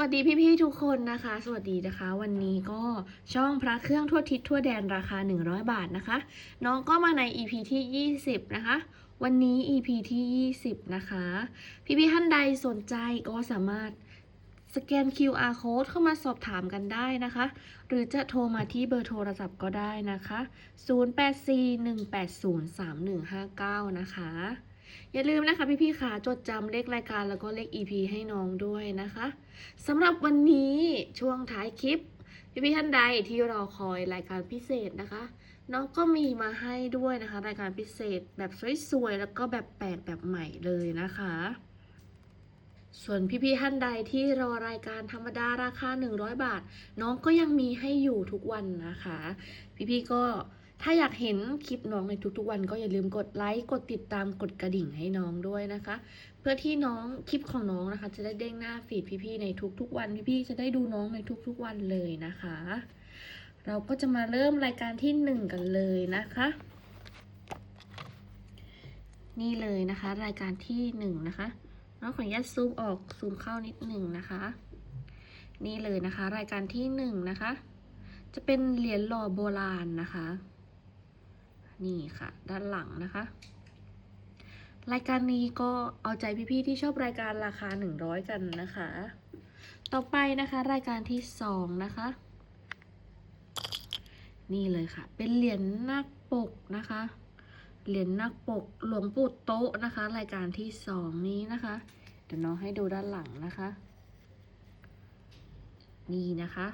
วัสดีพี่ๆทุกคนนะคะ สวัสดีนะคะ วันนี้ก็ช่องพระเครื่องทั่วทิศทั่วแดนราคา 100 บาทนะคะ น้องก็มาใน EP ที่ 20 นะคะ วันนี้ EP ที่ 20 นะคะ พี่ๆท่านใดสนใจก็สามารถสแกน QR code เข้ามาสอบถามกันได้นะคะ หรือจะโทรมาที่เบอร์โทรศัพท์ก็ได้นะคะ 0841803159 นะคะ อย่าลืมนะคะพี่ๆค่ะจดจำเลขรายการแล้วก็เลข EP ให้น้องด้วยนะคะสำหรับวันนี้ช่วงท้ายคลิป พี่ๆท่านใดที่รอคอยรายการพิเศษนะคะ น้องก็มีมาให้ด้วยนะคะ รายการพิเศษแบบสวยๆแล้วก็แบบแปลกแบบใหม่เลยนะคะ ส่วนพี่ๆท่านใดที่รอรายการธรรมดาราคา 100 บาท น้องก็ยังมีให้อยู่ทุกวันนะคะ พี่ๆก็ ถ้าอยากเห็นคลิปน้องในทุกๆวันก็อย่าลืมกดไลค์กดติดตามกดกระดิ่งให้น้องด้วยนะคะ เพื่อที่น้องคลิปของน้องนะคะ จะได้เด้งหน้าฟีดพี่ๆในทุกๆวันพี่ๆจะได้ดูน้องในทุกๆวันเลยนะคะ เราก็จะมาเริ่มรายการที่หนึ่งกันเลยนะคะ นี่เลยนะคะ รายการที่หนึ่งนะคะน้องขออนุญาตซูมออกซูมเข้านิดหนึ่งนะคะ นี่เลยนะคะ รายการที่หนึ่งนะคะจะเป็นเหรียญหล่อโบราณนะคะ นี่ค่ะ ด้านหลังนะคะ รายการนี้ก็เอาใจพี่ๆที่ชอบรายการราคา 100 กันนะคะ ต่อไปนะคะรายการที่สองนะคะ นี่เลยค่ะ เป็นเหรียญนาคปกนะคะ เหรียญนาคปกหลวงปู่โต๊ะนะคะ รายการที่สองนี้นะคะ เดี๋ยวน้องให้ดูด้านหลังนะคะ นี่นะคะ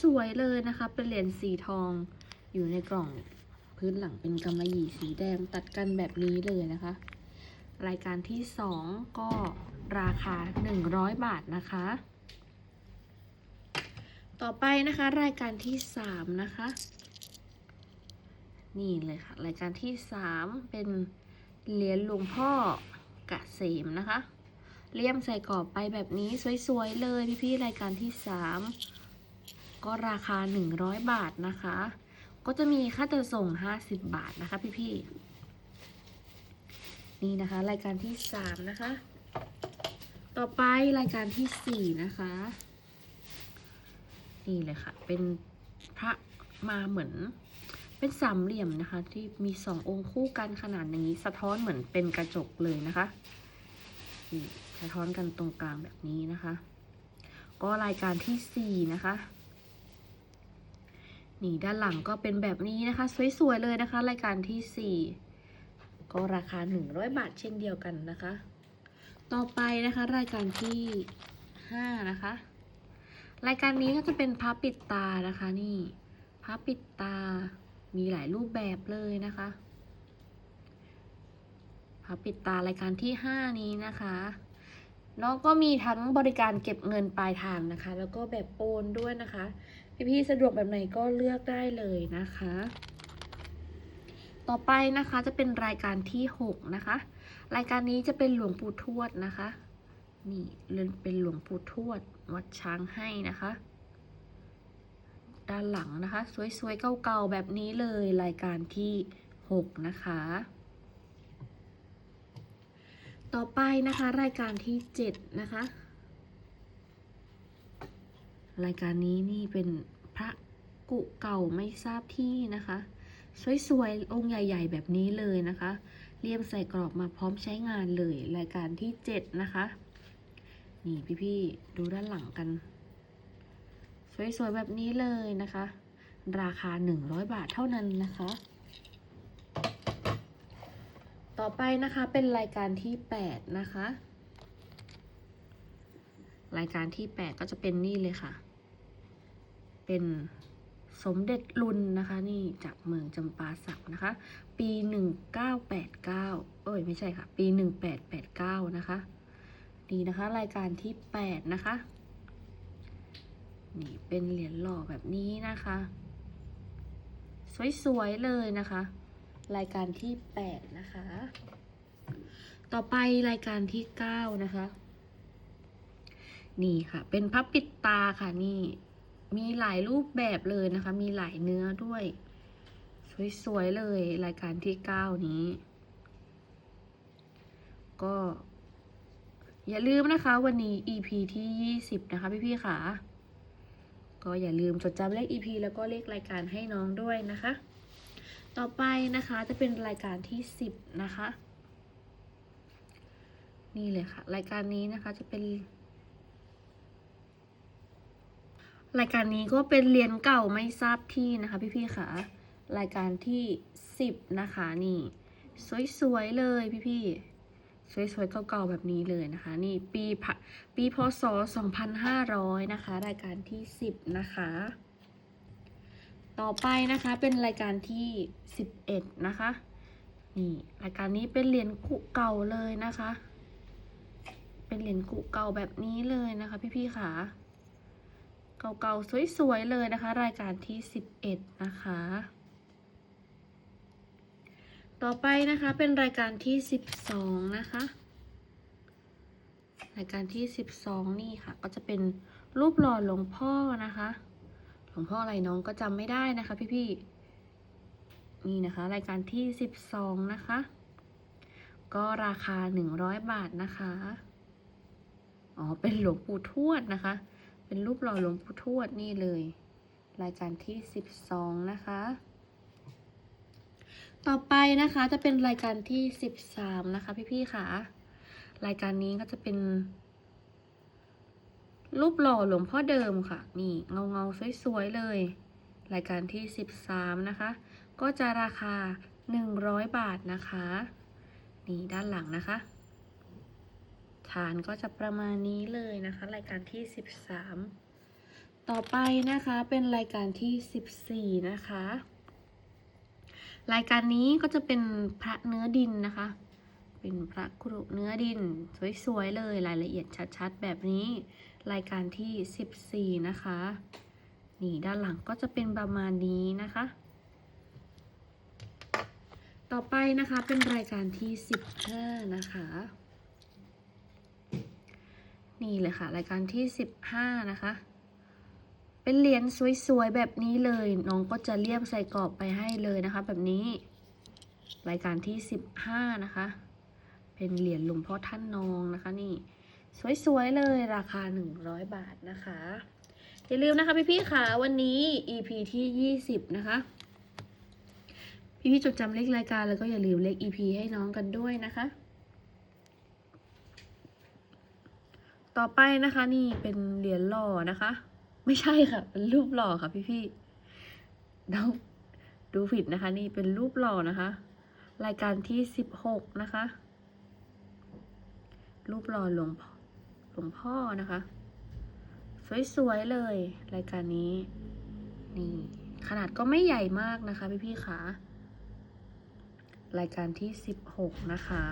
สวยๆเลยนะคะ เป็นเหรียญสีทองอยู่ในกล่อง พื้นหลังเป็นกำมะหยี่สีแดงตัดกันแบบนี้เลยนะคะ รายการที่สองก็ราคา 100 บาทนะคะ ต่อไปนะคะรายการที่สามนะคะ นี่เลยค่ะ รายการที่สามเป็นเหรียญหลวงพ่อกะเสมนะคะเลี่ยมใส่กรอบไปแบบนี้สวยๆเลยพี่ๆรายการที่สามก็ราคา 100 บาทนะคะ ก็จะมีค่าจัดส่ง 50 บาทนะคะพี่ๆ นี่นะคะ รายการที่ 3 นะคะ ต่อไปรายการที่ 4 นะคะ นี่เลยค่ะ เป็นพระมาเหมือนเป็นสามเหลี่ยมนะคะ ที่มีสององค์คู่กันขนาดอย่างนี้ สะท้อนเหมือนเป็นกระจกเลยนะคะสะท้อนกันตรงกลางแบบนี้นะคะ ก็รายการที่ 4 นะคะ นี่ด้านหลังก็เป็นแบบนี้นะคะ สวยๆเลยนะคะ รายการที่ 4 ก็ราคา 100 บาทเช่นเดียวกันนะคะ ต่อไปนะคะ รายการที่ 5 นะคะ รายการนี้ก็จะเป็นพับปิดตานะคะนี่พับปิดตามีหลายรูปแบบเลยนะคะพับปิดตารายการที่ 5 นี้นะคะน้องก็มีทั้งบริการเก็บเงินปลายทางนะคะ แล้วก็แบบโอนด้วยนะคะ พี่ๆสะดวกแบบไหนก็เลือกได้เลยนะคะ ต่อไปนะคะจะเป็นรายการที่ 6 นะคะ รายการนี้จะเป็นหลวงปู่ทวดนะคะ นี่เป็นหลวงปู่ทวด วัดช้างให้นะคะ ด้านหลังนะคะ สวยๆเก่าๆแบบนี้เลยรายการที่ 6 นะคะต่อไปนะคะรายการที่ 7 นะคะ รายการนี้นี่เป็นพระกุเก่าไม่ทราบที่นะคะ สวยๆ องค์ใหญ่ ๆ แบบนี้เลยนะคะเลียมใส่กรอบมาพร้อมใช้งานเลย รายการที่ 7 นะคะ นี่พี่ๆ ดูด้านหลังกัน สวยๆ แบบนี้เลยนะคะ ราคา 100 บาทเท่านั้นนะคะ ต่อไปนะคะเป็นรายการที่ 8 นะคะ รายการที่ 8 ก็จะเป็นนี่เลยค่ะ เป็นสมเด็จรุนนะคะนี่จากเมืองจำปาสักนะคะ ปี 1989 เอ้ยไม่ใช่ค่ะ ปี 1889 นะคะนี่นะคะรายการที่ 8 นะคะ นี่เป็นเหรียญหล่อแบบนี้นะคะ สวยๆเลยนะคะ รายการที่ 8 นะคะ ต่อไปรายการที่ 9 นะคะ นี่ค่ะ เป็นพับปิดตาค่ะนี่ มีหลายรูปแบบเลยนะคะ มีหลายเนื้อด้วย สวยๆเลยรายการที่9นี้ ก็ อย่าลืมนะคะ วันนี้ EP ที่20นะคะพี่ๆค่ะก็อย่าลืมจดจำเลข EP แล้วก็เลขรายการให้น้องด้วยนะคะ ต่อไปนะคะจะเป็นรายการที่10นะคะ นี่เลยค่ะ รายการนี้นะคะจะเป็น รายการนี้ก็เป็นเรียนเก่าไม่ทราบที่นะคะพี่ๆค่ะ รายการที่ 10 นะคะนี่ สวยๆเลยพี่ๆสวยๆเก่าๆแบบนี้เลยนะคะ นี่ปีพปีพศ 2500 นะคะ รายการที่ 10 นะคะ ต่อไปนะคะเป็นรายการที่ 11 นะคะ นี่รายการนี้เป็นเหรียญกุเก่าเลยนะคะ เป็นเหรียญกุเก่าแบบนี้เลยนะคะ พี่ๆค่ะ เก่าๆ สวยๆ เลยนะคะ รายการที่ 11 นะคะ ต่อไปนะคะเป็นรายการที่ 12 นะคะ รายการที่ 12 นี่ค่ะ ก็จะเป็นรูปหล่อหลวงพ่อนะคะ หลวงพ่ออะไรน้องก็จำไม่ได้นะคะพี่ๆ นี่นะคะ รายการที่ 12 นะคะ ก็ราคา 100 บาทนะคะ อ๋อ เป็นหลวงปู่ทวดนะคะ เป็นรูปหล่อหลวงปู่ทวดนี่เลย รายการที่ 12 นะคะ ต่อไปนะคะจะเป็นรายการที่ 13 นะคะ พี่ๆค่ะ รายการนี้ก็จะเป็น รูปหล่อหลวงพ่อเดิมค่ะ นี่เงาเงาๆสวยๆเลย รายการที่ 13 นะคะ ก็จะราคา 100 บาทนะคะ นี่ด้านหลังนะคะ ฐานก็จะประมาณนี้เลยนะคะ รายการที่ 13 ต่อไปนะคะเป็นรายการที่ 14 นะคะ รายการนี้ก็จะเป็นพระเนื้อดินนะคะ เป็นพระกรุเนื้อดิน สวยๆเลยรายละเอียดชัดๆ แบบนี้ รายการที่ 14 นะคะนี่ด้านหลังก็จะเป็นประมาณนี้นะคะ ต่อไปนะคะเป็นรายการที่ 15 นะคะ นี่เลยค่ะ รายการที่ 15 นะคะ เป็นเหรียญสวย ๆ แบบนี้เลย น้องก็จะเลียมใส่กรอบไปให้เลยนะคะ แบบนี้ รายการที่ 15 นะคะ เป็นเหรียญหลวงพ่อท่านนองนะคะนี่ สวย ๆ เลยราคา 100 บาทนะคะ อย่าลืมนะคะพี่ๆค่ะ วันนี้ EP ที่ 20 นะคะ พี่ๆจดจำเลขรายการแล้วก็อย่าลืมเลข EP ให้น้องกันด้วยนะคะ ต่อไปนะคะ นี่เป็นเหรียญหล่อนะคะ ไม่ใช่ค่ะ เป็นรูปหล่อค่ะ พี่ๆน้องดูผิดนะคะ นี่เป็นรูปหล่อนะคะ รายการที่สิบหกนะคะ รูปหล่อหลวงพ่อหลวงพ่อนะคะ สวยๆเลย รายการนี้ นี่ ขนาดก็ไม่ใหญ่มากนะคะ พี่ๆค่ะรายการที่สิบหกนะคะ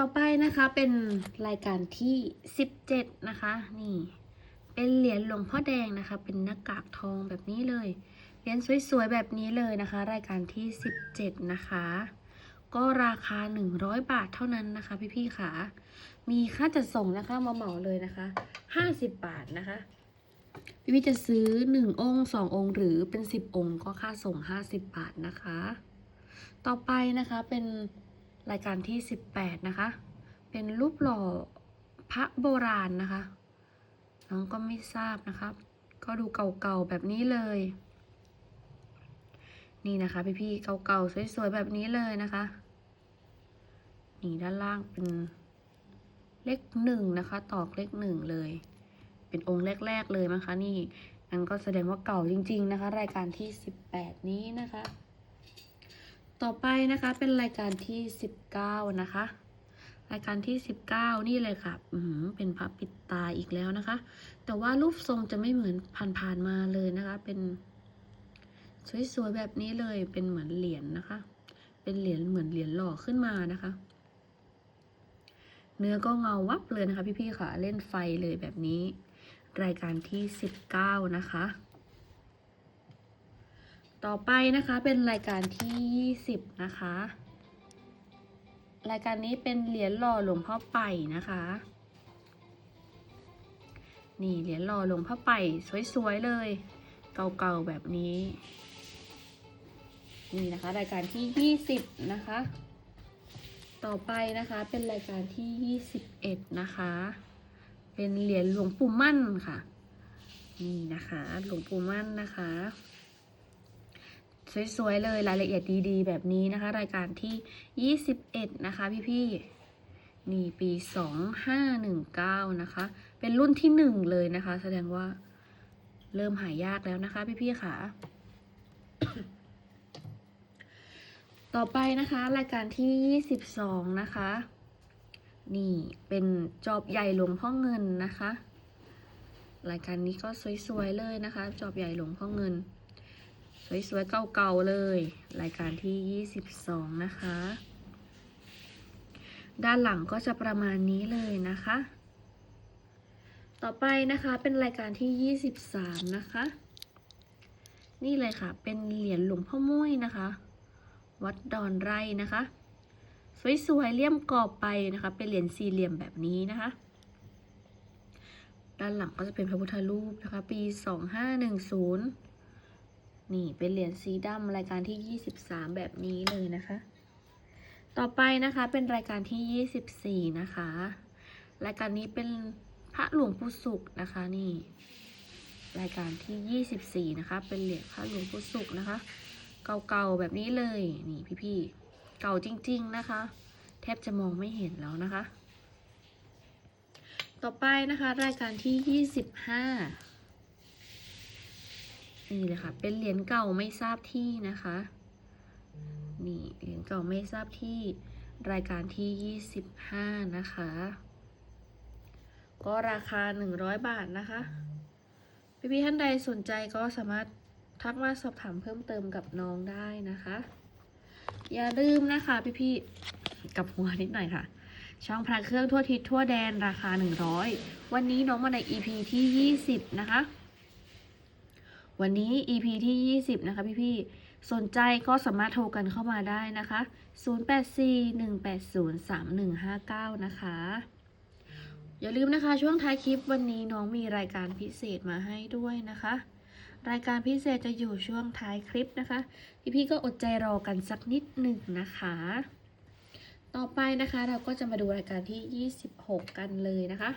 ต่อไปนะคะเป็นรายการที่ 17 นะคะ นี่ เป็นเหรียญหลวงพ่อแดงนะคะ เป็นหน้ากากทองแบบนี้เลยเหรียญสวยๆแบบนี้เลยนะคะ รายการที่ 17 นะคะ ก็ราคา 100 บาทเท่านั้นนะคะ พี่ๆค่ะ มีค่าจัดส่งนะคะมาเหมาเลยนะคะ 50 บาทนะคะพี่ๆจะซื้อ 1 องค์ 2 องค์ หรือเป็น 10 องค์ก็ค่าส่ง 50 บาทนะคะ ต่อไปนะคะเป็น รายการที่ 18 นะคะ เป็นรูปหล่อพระโบราณนะคะ น้องก็ไม่ทราบนะครับ ก็ดูเก่าๆแบบนี้เลย นี่นะคะพี่ๆเก่าๆสวยๆแบบนี้เลยนะคะ นี่ด้านล่างเป็นเลขหนึ่งนะคะ ตอกเลขหนึ่งเลย เป็นองค์แรก ๆเลยนะคะ นี่นั่นก็แสดงว่าเก่าจริง ๆ นะคะ รายการที่ 18 นี้นะคะ ต่อไปนะคะเป็นรายการที่ 19 นะคะ รายการที่ 19 นี่เลยค่ะอืมเป็นพระปิดตาอีกแล้วนะคะ แต่ว่ารูปทรงจะไม่เหมือนผ่านๆมาเลยนะคะ เป็นสวยๆแบบนี้เลยเป็นเหมือนเหรียญนะคะ เป็นเหรียญเหมือนเหรียญหล่อขึ้นมานะคะ เนื้อก็เงาวับเลยนะคะ พี่ๆค่ะเล่นไฟเลยแบบนี้ รายการที่ 19 นะคะ ต่อไปนะคะเป็นรายการที่ 20 นะคะ รายการนี้เป็นเหรียญหล่อหลวงพ่อไป่นะคะ นี่เหรียญหล่อหลวงพ่อไป่สวยๆเลย เก่าๆแบบนี้ นี่นะคะรายการที่ 20 นะคะ ต่อไปนะคะเป็นรายการที่ 21 นะคะ เป็นเหรียญหลวงปู่มั่นค่ะ นี่นะคะหลวงปู่มั่นนะคะ สวยๆเลยรายละเอียดดีๆ แบบนี้นะคะ รายการที่ 21 นะคะพี่ๆนี่ปี 2519 นะคะ เป็นรุ่นที่ 1 เลยนะคะ แสดงว่าเริ่มหายากแล้วนะคะพี่ๆค่ะ ต่อไปนะคะ รายการที่ 22 นะคะ นี่เป็นจอบใหญ่หลวงพ่อเงินนะคะ รายการนี้ก็สวยๆเลยนะคะ จอบใหญ่หลวงพ่อเงิน สวยๆเก่าๆเลย รายการที่ 22 นะคะ ด้านหลังก็จะประมาณนี้เลยนะคะ ต่อไปนะคะเป็นรายการที่ 23 นะคะ นี่เลยค่ะ เป็นเหรียญหลวงพ่อมุ้ยนะคะ วัดดอนไร่นะคะ สวยๆเลี่ยมกรอบไปนะคะ เป็นเหรียญสี่เหลี่ยมแบบนี้นะคะด้านหลังก็จะเป็นพระพุทธรูปนะคะ ปี 2510 นี่เป็นเหรียญสีดำรายการที่ 23 แบบนี้เลยนะคะ ต่อไปนะคะเป็นรายการที่ 24 นะคะ รายการนี้เป็นพระหลวงปู่สุขนะคะนี่ รายการที่ 24 นะคะ เป็นเหรียญพระหลวงปู่สุขนะคะ เก่าๆแบบนี้เลยนี่พี่ๆเก่าจริง ๆนะคะ แทบจะมองไม่เห็นแล้วนะคะ ต่อไปนะคะรายการที่ 25 นี่เลยค่ะ เป็นเหรียญเก่าไม่ทราบที่นะคะ นี่เหรียญเก่าไม่ทราบที่รายการที่ 25 นะคะ ก็ราคา 100 บาทนะคะพี่ๆท่านใดสนใจก็สามารถทักมาสอบถามเพิ่มเติมกับน้องได้นะคะ อย่าลืมนะคะพี่ๆกับหัวนิดหน่อยค่ะ ช่องพระเครื่องทั่วทิศทั่วแดนราคา 100 วันนี้น้องมาใน EP ที่ 20 นะคะ วันนี้ EP ที่ 20 นะคะพี่ๆ สนใจก็สามารถโทรกันเข้ามาได้นะคะ 0841803159 นะคะ อย่าลืมนะคะช่วงท้ายคลิปวันนี้น้องมีรายการพิเศษมาให้ด้วยนะคะ รายการพิเศษจะอยู่ช่วงท้ายคลิปนะคะ พี่ๆ ก็อดใจรอกันสักนิดหนึ่งนะคะ ต่อไปนะคะเราก็จะมาดูรายการที่ 26 กันเลยนะคะ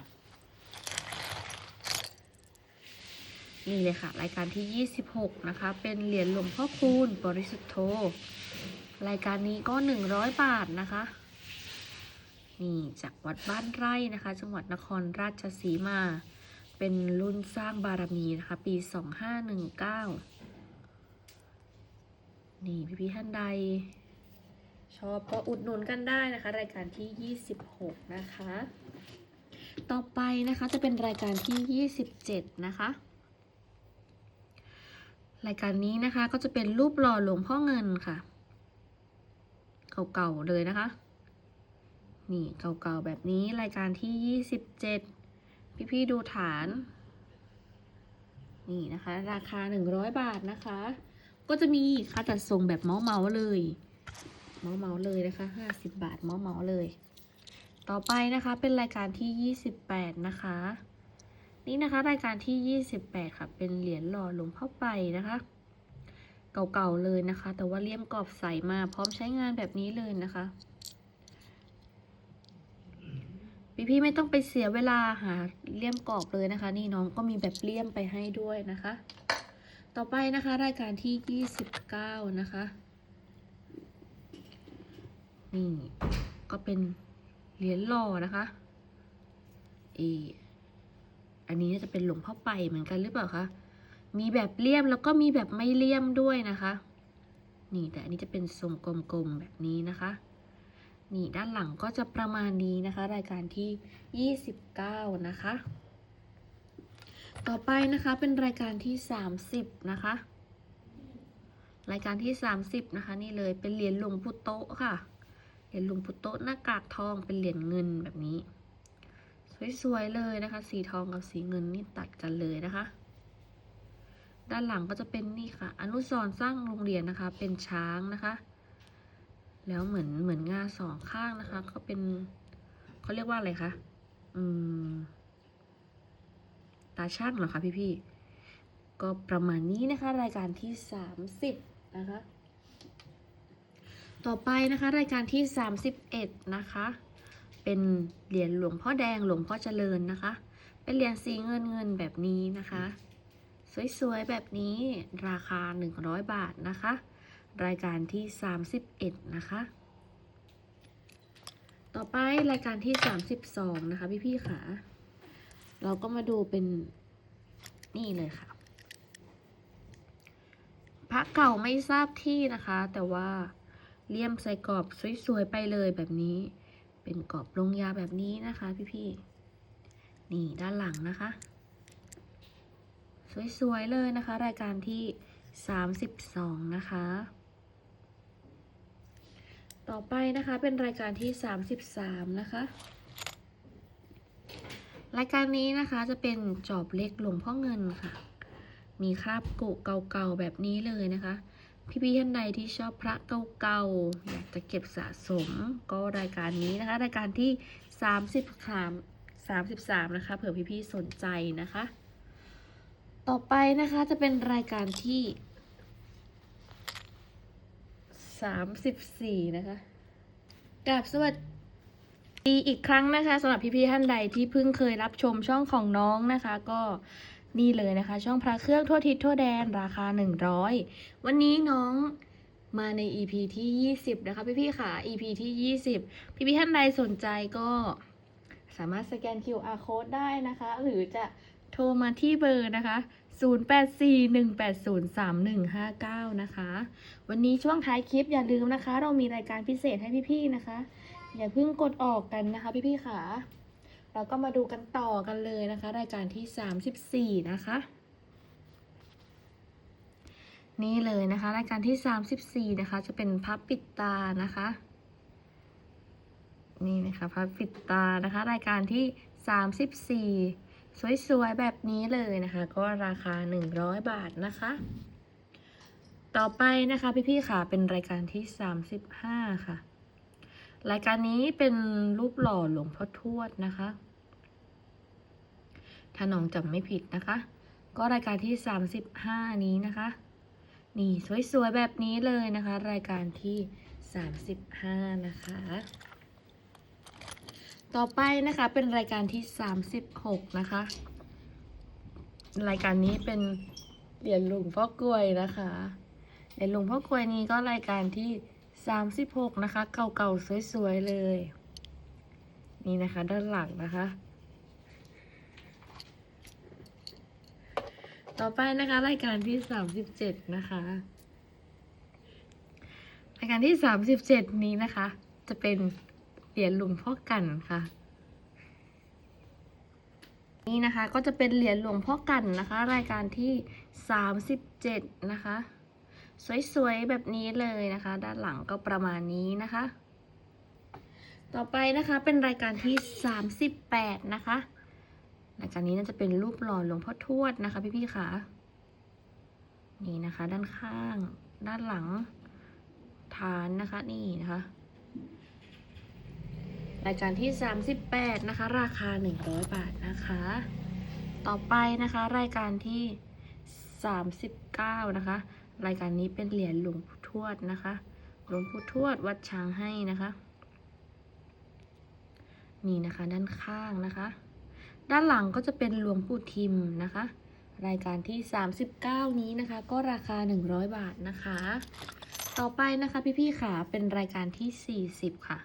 นี่เลยค่ะ รายการที่ 26 นะคะ เป็นเหรียญหลวงพ่อคูณบริสุทธโธ รายการนี้ก็ 100 บาทนะคะ นี่จากวัดบ้านไร่นะคะ จังหวัดนครราชสีมา เป็นรุ่นสร้างบารมีนะคะ ปี 2519 นี่พี่ๆท่านใด ชอบก็อุดหนุนกันได้นะคะ รายการที่ 26 นะคะ ต่อไปนะคะจะเป็นรายการที่ 27 นะคะ รายการนี้นะคะก็จะเป็นรูปหล่อหลวงพ่อเงินค่ะ เก่าๆเลยนะคะ นี่เก่าๆแบบนี้รายการที่ 27 พี่ๆดูฐาน นี่นะคะ ราคา 100 บาทนะคะ ก็จะมีค่าจัดส่งแบบเมาส์ๆเลย เมาส์เมาเลยนะคะ 50 บาทเมาส์เมาเลย ต่อไปนะคะเป็นรายการที่ 28 นะคะ นี่นะคะรายการที่ 28 ค่ะ เป็นเหรียญหล่อหลวงพ่อไปนะคะ เก่าๆเลยนะคะ แต่ว่าเลี่ยมกรอบใสมาพร้อมใช้งานแบบนี้เลยนะคะ พี่ๆไม่ต้องไปเสียเวลาหาเลี่ยมกรอบเลยนะคะ นี่น้องก็มีแบบเลี่ยมไปให้ด้วยนะคะ ต่อไปนะคะรายการที่ 29 นะคะ นี่ก็เป็นเหรียญหล่อนะคะ เอ อันนี้จะเป็นหลวงพ่อไปเหมือนกันหรือเปล่าคะมีแบบเลี่ยมแล้วก็มีแบบไม่เลี่ยมด้วยนะคะ นี่แต่อันนี้จะเป็นทรงกลมๆแบบนี้นะคะ นี่ด้านหลังก็จะประมาณนี้นะคะ รายการที่ 29 นะคะ ต่อไปนะคะเป็นรายการที่ 30 นะคะ รายการที่ 30 นะคะ นี่เลยเป็นเหรียญหลวงพุโตะค่ะเหรียญหลวงพุโตะหน้ากากทองเป็นเหรียญเงินแบบนี้ สวยๆเลยนะคะ สีทองกับสีเงินนี่ตัดกันเลยนะคะ ด้านหลังก็จะเป็นนี่ค่ะ อนุสรสร้างโรงเรียนนะคะ เป็นช้างนะคะ แล้วเหมือนเหมือนงาสองข้างนะคะ ก็เป็นเขาเรียกว่าอะไรคะอืม ตาช่างเหรอคะพี่ๆก็ประมาณนี้นะคะ รายการที่30นะคะ ต่อไปนะคะ รายการที่31นะคะ เป็นเหรียญหลวงพ่อแดงหลวงพ่อเจริญนะคะ เป็นเหรียญสีเงินเงินแบบนี้นะคะ สวยๆแบบนี้ราคา 100 บาทนะคะ รายการที่ 31 นะคะ ต่อไปรายการที่ 32 นะคะพี่ๆค่ะ เราก็มาดูเป็นนี่เลยค่ะพระเก่าไม่ทราบที่นะคะ แต่ว่าเลี่ยมใส่กรอบสวยๆไปเลยแบบนี้ เป็นกรอบลงยาแบบนี้นะคะพี่ๆ นี่ด้านหลังนะคะ สวยๆเลยนะคะ รายการที่ 32 นะคะ ต่อไปนะคะเป็นรายการที่ 33 นะคะ รายการนี้นะคะจะเป็นจอบเล็กหลวงพ่อเงินค่ะ มีคราบกุเก่าๆแบบนี้เลยนะคะ พี่ๆท่านใดที่ชอบพระเก่าๆอยากจะเก็บสะสมก็รายการนี้นะคะ รายการที่30 33นะคะ เผื่อพี่ๆสนใจนะคะ ต่อไปนะคะจะเป็นรายการที่34นะคะกับสวัสดีอีกครั้งนะคะสำหรับพี่ๆท่านใดที่เพิ่งเคยรับชมช่องของน้องนะคะ ก็ นี่เลยนะคะ ช่องพระเครื่องทั่วทิศทั่วแดนราคา 100 วันนี้น้องมาใน EP ที่ 20 นะคะ พี่ๆค่ะ EP ที่ 20 พี่ๆท่านใดสนใจก็สามารถสแกน QR code ได้นะคะ หรือจะโทรมาที่เบอร์นะคะ 0841803159 นะคะ วันนี้ช่วงท้ายคลิปอย่าลืมนะคะ เรามีรายการพิเศษให้พี่ๆนะคะ อย่าเพิ่งกดออกกันนะคะพี่ๆค่ะ เราก็มาดูกันต่อกันเลยนะคะ รายการที่ 34 นะคะ นี่เลยนะคะ รายการที่ 34 นะคะ จะเป็นพับปิดตานะคะ นี่นะคะพับปิดตานะคะ รายการที่ 34 สวยๆ แบบนี้เลยนะคะ ก็ราคา 100 บาทนะคะ ต่อไปนะคะพี่ๆค่ะเป็นรายการที่ 35 ค่ะ รายการนี้เป็นรูปหล่อหลวงพ่อทวดนะคะ ถ้าน้องจำไม่ผิดนะคะ ก็รายการที่ 35 นี้นะคะ นี่สวยๆแบบนี้เลยนะคะ รายการที่ 35 นะคะ ต่อไปนะคะเป็นรายการที่ 36 นะคะ รายการนี้เป็นเหรียญหลวงพ่อกลวยนะคะเหรียญหลวงพ่อกลวยนี้ก็รายการที่ 36นะคะ เก่าๆ สวยๆ เลย นี่นะคะ ด้านหลังนะคะ ต่อไปนะคะ รายการที่37นะคะ รายการที่37นี้นะคะ จะเป็นเหรียญหลวงพ่อกันค่ะนี่นะคะก็จะเป็นเหรียญหลวงพ่อกันนะคะ รายการที่ 37 นะคะ สวยๆ แบบนี้เลยนะคะ ด้านหลังก็ประมาณนี้นะคะ ต่อไปนะคะเป็นรายการที่ 38 นะคะรายการนี้น่าจะเป็นรูปหล่อหลวงพ่อทวดนะคะ พี่ๆค่ะนี่นะคะ ด้านข้าง ด้านหลังฐานนะคะนี่นะคะรายการที่ 38 นะคะ ราคา 100 บาทนะคะ ต่อไปนะคะ รายการที่ 39 นะคะ รายการนี้เป็นเหรียญหลวงปู่ทวดนะคะ หลวงปู่ทวดวัดช้างให้นะคะ นี่นะคะด้านข้างนะคะ ด้านหลังก็จะเป็นหลวงปู่ทิมนะคะ รายการที่ 39 นี้นะคะ ก็ราคา 100 บาทนะคะ ต่อไปนะคะพี่ๆค่ะเป็นรายการที่ 40 ค่ะ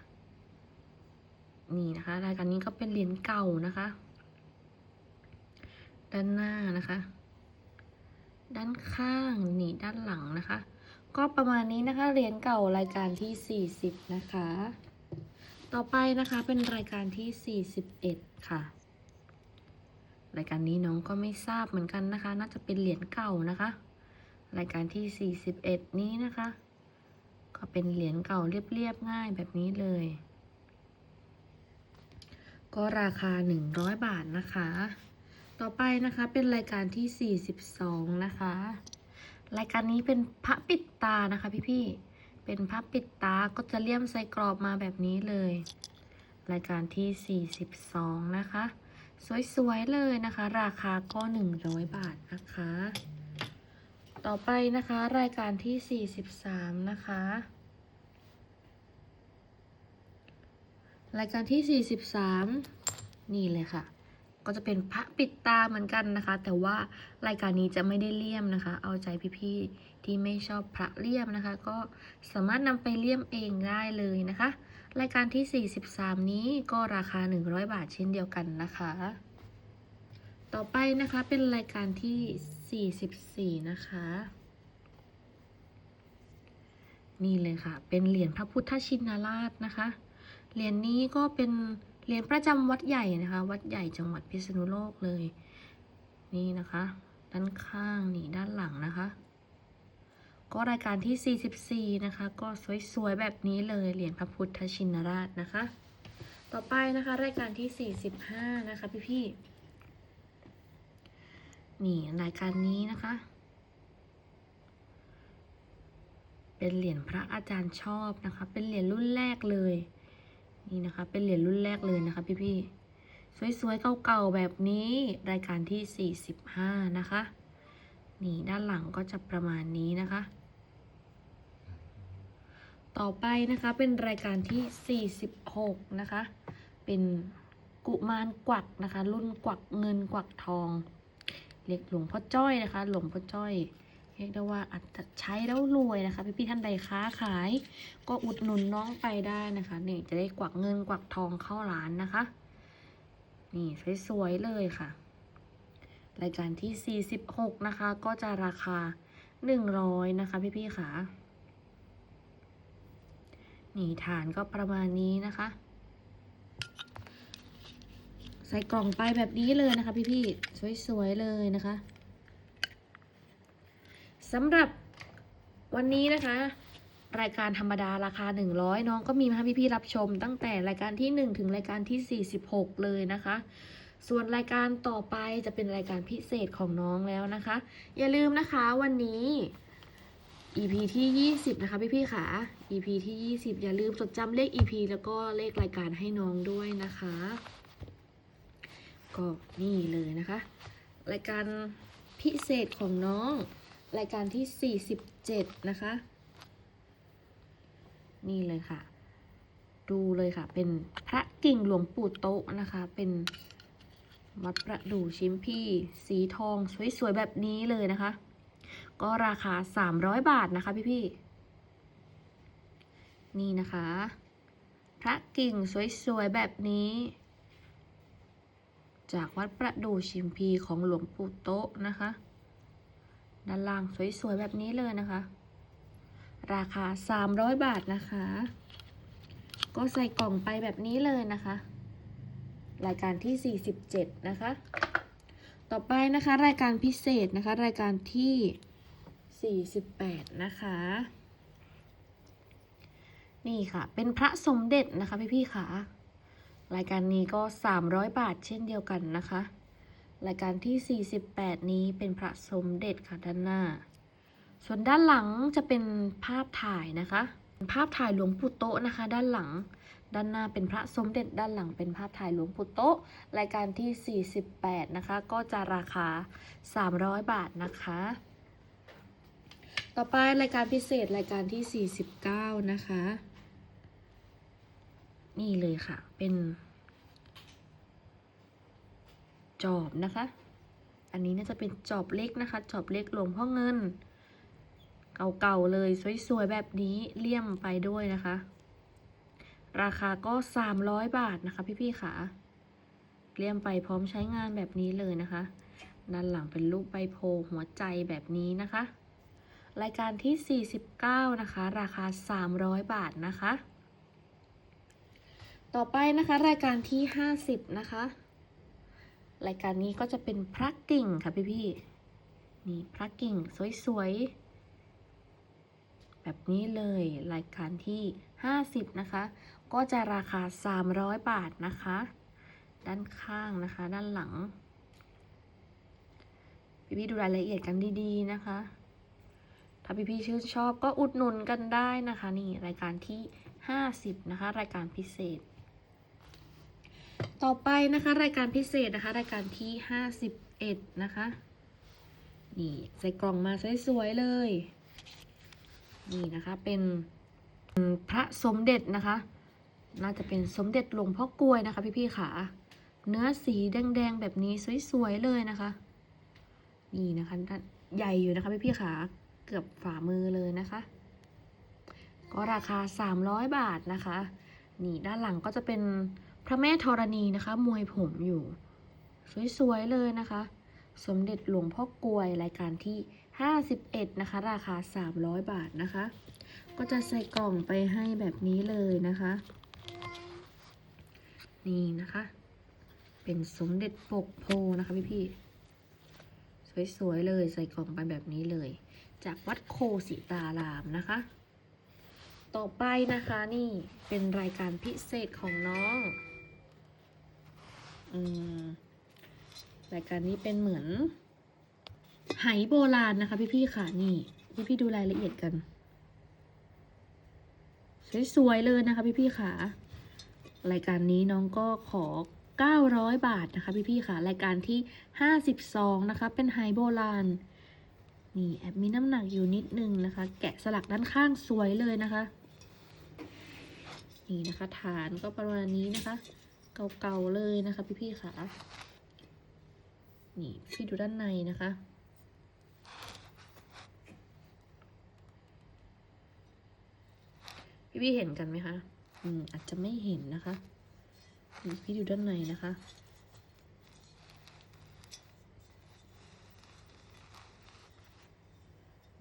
นี่นะคะ รายการนี้ก็เป็นเหรียญเก่านะคะ ด้านหน้านะคะ ด้านข้างนี่ด้านหลังนะคะ ก็ประมาณนี้นะคะเหรียญเก่ารายการที่ 40 นะคะ ต่อไปนะคะเป็นรายการที่ 41 ค่ะ รายการนี้น้องก็ไม่ทราบเหมือนกันนะคะ น่าจะเป็นเหรียญเก่านะคะ รายการที่ 41 นี้นะคะ ก็เป็นเหรียญเก่าเรียบๆง่ายแบบนี้เลย ก็ราคา 100 บาทนะคะ ต่อไปนะคะเป็นรายการที่ 42 นะคะ รายการนี้เป็นพระปิดตานะคะพี่ๆเป็นพระปิดตาก็จะเลี่ยมใส่กรอบมาแบบนี้เลย รายการที่ 42 นะคะ สวยๆเลยนะคะ ราคาก็ 100 บาทนะคะ ต่อไปนะคะรายการที่ 43 นะคะรายการที่ 43 นี่เลยค่ะ ก็จะเป็นพระปิดตาเหมือนกันนะคะ แต่ว่ารายการนี้จะไม่ได้เลี่ยมนะคะ เอาใจพี่ๆที่ไม่ชอบพระเลี่ยมนะคะ ก็สามารถนำไปเลี่ยมเองได้เลยนะคะ รายการที่ 43 นี้ก็ราคา 100 บาทเช่นเดียวกันนะคะ ต่อไปนะคะเป็นรายการที่ 44 นะคะนี่เลยค่ะ เป็นเหรียญพระพุทธชินราชนะคะ เหรียญนี้ก็เป็น เหรียญประจำวัดใหญ่นะคะ วัดใหญ่จังหวัดพิษณุโลกเลย นี่นะคะ ด้านข้างนี่ด้านหลังนะคะ ก็รายการที่ 44 นะคะ ก็สวยๆแบบนี้เลยเหรียญพระพุทธชินราชนะคะ ต่อไปนะคะ รายการที่ 45 นะคะพี่ๆนี่รายการนี้นะคะเป็นเหรียญพระอาจารย์ชอบนะคะ เป็นเหรียญรุ่นแรกเลย นี่นะคะ เป็นเหรียญรุ่นแรกเลยนะคะ พี่ๆ สวยๆ เก่าๆ แบบนี้รายการที่ 45 นะคะ นี่ด้านหลังก็จะประมาณนี้นะคะ ต่อไปนะคะเป็นรายการที่ 46 นะคะ เป็นกุมารกวักนะคะ รุ่นกวักเงินกวักทองเรียกหลวงพ่อจ้อยนะคะ หลวงพ่อจ้อย เรียกได้ว่าอาจจะใช้แล้วรวยนะคะ พี่พี่ๆท่านใดค้าขาย ก็อุดหนุนน้องไปได้นะคะนี่จะได้กวักเงินกวักทองเข้าร้านนะคะ นี่สวยๆเลยค่ะ รายการที่ 46 นะคะ ก็จะราคา 100 นะคะ พี่พี่ๆค่ะนี่ฐานก็ประมาณนี้นะคะ ใส่กล่องไปแบบนี้เลยนะคะ พี่พี่ๆสวยๆเลยนะคะ สำหรับวันนี้นะคะ รายการธรรมดาราคา 100 น้องก็มีมาให้พี่ๆรับชม ตั้งแต่รายการที่ 1 ถึงรายการที่ 46 เลยนะคะ ส่วนรายการต่อไปจะเป็นรายการพิเศษของน้องแล้วนะคะ อย่าลืมนะคะวันนี้ EP ที่ 20 นะคะพี่ๆค่ะ EP ที่ 20 อย่าลืมจดจำเลข EP แล้วก็เลขรายการให้น้องด้วยนะคะ ก็นี่เลยนะคะ รายการพิเศษของน้อง รายการที่ 47 นะคะ นี่เลยค่ะ ดูเลยค่ะ เป็นพระกิ่งหลวงปู่โต๊ะนะคะ เป็นวัดประดู่ชิมพี่ สีทองสวยๆ แบบนี้เลยนะคะ ก็ราคา 300 บาทนะคะพี่ๆ นี่นะคะ พระกิ่งสวยๆ แบบนี้ จากวัดประดู่ชิมพีของหลวงปู่โต๊ะนะคะ ด้านล่างสวยๆแบบนี้เลยนะคะ ราคา 300 บาทนะคะ ก็ใส่กล่องไปแบบนี้เลยนะคะ รายการที่ 47 นะคะ ต่อไปนะคะ รายการพิเศษนะคะ รายการที่ 48 นะคะ นี่ค่ะ เป็นพระสมเด็จนะคะพี่ๆค่ะ รายการนี้ก็ 300 บาทเช่นเดียวกันนะคะ รายการที่ 48 นี้เป็นพระสมเด็จค่ะด้านหน้า ส่วนด้านหลังจะเป็นภาพถ่ายนะคะ ภาพถ่ายหลวงปู่โตะนะคะ ด้านหลัง ด้านหน้าเป็นพระสมเด็จด้านหลังเป็นภาพถ่ายหลวงปู่โตะรายการที่ 48 นะคะ ก็จะราคา 300 บาทนะคะ ต่อไปรายการพิเศษรายการที่ 49 นะคะ นี่เลยค่ะ เป็น จอบนะคะ อันนี้น่าจะเป็นจอบเล็กนะคะ จอบเล็กหลวงพ่อเงิน เก่าๆเลยสวยๆแบบนี้เลี่ยมไปด้วยนะคะ ราคาก็ 300 บาทนะคะ พี่ๆค่ะเลี่ยมไปพร้อมใช้งานแบบนี้เลยนะคะ ด้านหลังเป็นรูปใบโพหัวใจแบบนี้นะคะ รายการที่ 49 นะคะ ราคา 300 บาทนะคะ ต่อไปนะคะรายการที่ 50 นะคะ รายการนี้ก็จะเป็นพระกิ่งค่ะพี่ๆนี่พระกิ่งสวยๆ แบบนี้เลยรายการที่ 50 นะคะ ก็จะราคา 300 บาทนะคะ ด้านข้างนะคะ ด้านหลัง พี่ๆดูรายละเอียดกันดีๆนะคะ ถ้าพี่ๆชื่นชอบก็อุดหนุนกันได้นะคะ นี่รายการที่ 50 นะคะ รายการพิเศษ ต่อไปนะคะ รายการพิเศษนะคะ รายการที่51นะคะ นี่ใส่กล่องมาสวยๆเลย นี่นะคะเป็นพระสมเด็จนะคะ น่าจะเป็นสมเด็จหลวงพ่อกลวยนะคะ พี่ๆค่ะ เนื้อสีแดงๆแบบนี้สวยๆเลยนะคะ นี่นะคะใหญ่อยู่นะคะพี่ๆค่ะ เกือบฝ่ามือเลยนะคะ ก็ราคา 300 บาทนะคะ นี่ด้านหลังก็จะเป็น พระแม่ธรณีนะคะ มวยผมอยู่ สวยๆเลยนะคะ สมเด็จหลวงพ่อกลวยรายการที่ 51 นะคะ ราคา 300 บาทนะคะ ก็จะใส่กล่องไปให้แบบนี้เลยนะคะ นี่นะคะ เป็นสมเด็จปกโพนะคะพี่ๆสวยๆเลยใส่กล่องไปแบบนี้เลย จากวัดโคสิตารามนะคะ ต่อไปนะคะนี่เป็นรายการพิเศษของน้อง รายการนี้เป็นเหมือนไหโบราณนะคะพี่ๆค่ะ นี่พี่ๆดูรายละเอียดกัน สวยๆเลยนะคะพี่ๆค่ะ รายการนี้น้องก็ขอ 900 บาทนะคะพี่ๆค่ะ รายการที่ 52 นะคะ เป็นไหโบราณ นี่แอบมีน้ำหนักอยู่นิดนึงนะคะ แกะสลักด้านข้างสวยเลยนะคะ นี่นะคะฐานก็ประมาณนี้นะคะ เก่าๆเลยนะคะ พี่ๆค่ะ นี่พี่ดูด้านในนะคะ พี่ๆเห็นกันไหมคะ อืมอาจจะไม่เห็นนะคะนี่พี่ดูด้านในนะคะ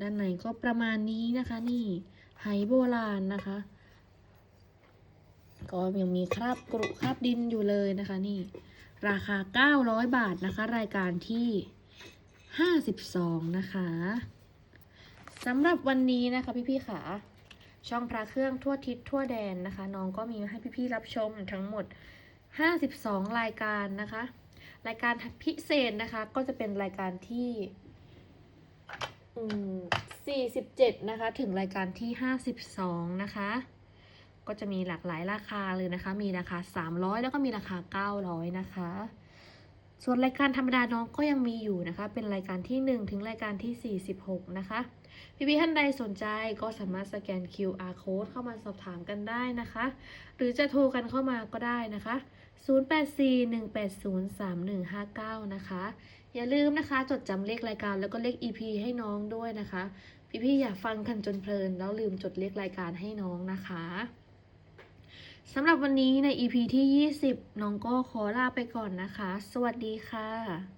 ด้านในก็ประมาณนี้นะคะ นี่ไหโบราณนะคะ ก็ยังมีคราบกรุคราบดินอยู่เลยนะคะนี่ ราคา 900 บาทนะคะ รายการที่ 52 นะคะสำหรับวันนี้นะคะพี่ๆค่ะ ช่องพระเครื่องทั่วทิศทั่วแดนนะคะ น้องก็มีให้พี่ๆรับชมทั้งหมด 52 รายการนะคะ รายการพิเศษนะคะ ก็จะเป็นรายการที่อืม47 นะคะ ถึงรายการที่ 52 นะคะ ก็จะมีหลากหลายราคาเลยนะคะ มีราคา 300 แล้วก็มีราคา 900 นะคะ ส่วนรายการธรรมดาน้องก็ยังมีอยู่นะคะ เป็นรายการที่ 1 ถึงรายการที่ 46 นะคะ พี่ๆท่านใดสนใจก็สามารถสแกน QR code เข้ามาสอบถามกันได้นะคะ หรือจะโทรกันเข้ามาก็ได้นะคะ 0841803159 นะคะ อย่าลืมนะคะ จดจำเลขรายการแล้วก็เลข EP ให้น้องด้วยนะคะพี่ๆอย่าฟังกันจนเพลิน แล้วลืมจดเลขรายการให้น้องนะคะ สำหรับวันนี้ใน EP ที่ 20 น้องก็ขอลาไปก่อนนะคะ สวัสดีค่ะ